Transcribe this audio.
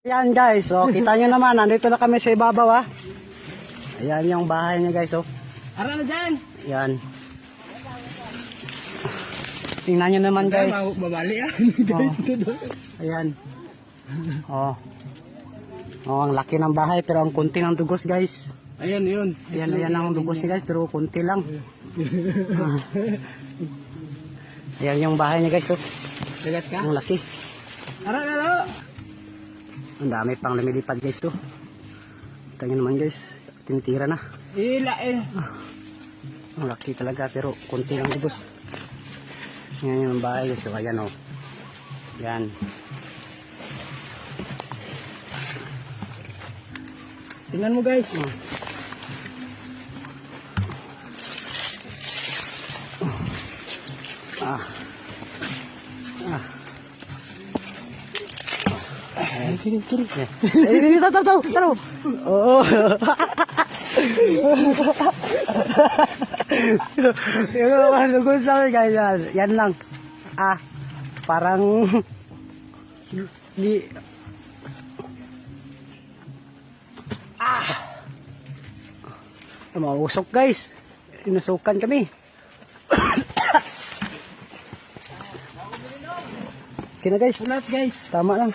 Ayan guys, oh, kita nyo naman, nandito na kami sa ibabaw ha. Ayan yung bahay niya guys, oh. Ara na dyan. Ayan. Tingnan nyo naman guys. Babali ah. Oh. Ayan. Oh. Oh, ang laki ng bahay pero ang kunti ng dugos guys. Ayun, yun. Ayan, ayan ang dugos niya guys pero kunti lang. Ayan yung bahay niya guys, oh. Dagat ka? Ang laki. Ara na lo. Ang dami pang lumilipad guys, oh. Tingnan naman guys, tinitira na. Ila eh. Ang laki talaga pero konti lang dugos. Yan yung bahay guys. So ayan o. Yan. Tingnan mo guys. Oh. Ah. Ah. Kiri, kiri. Eh, ini, tahu, tahu, tahu, tahu. Oh. Yung mga lugos sa guys. Yan lang. Ah, parang di ah mausok guys inusukan kami kina guys Ulat guys. tama lang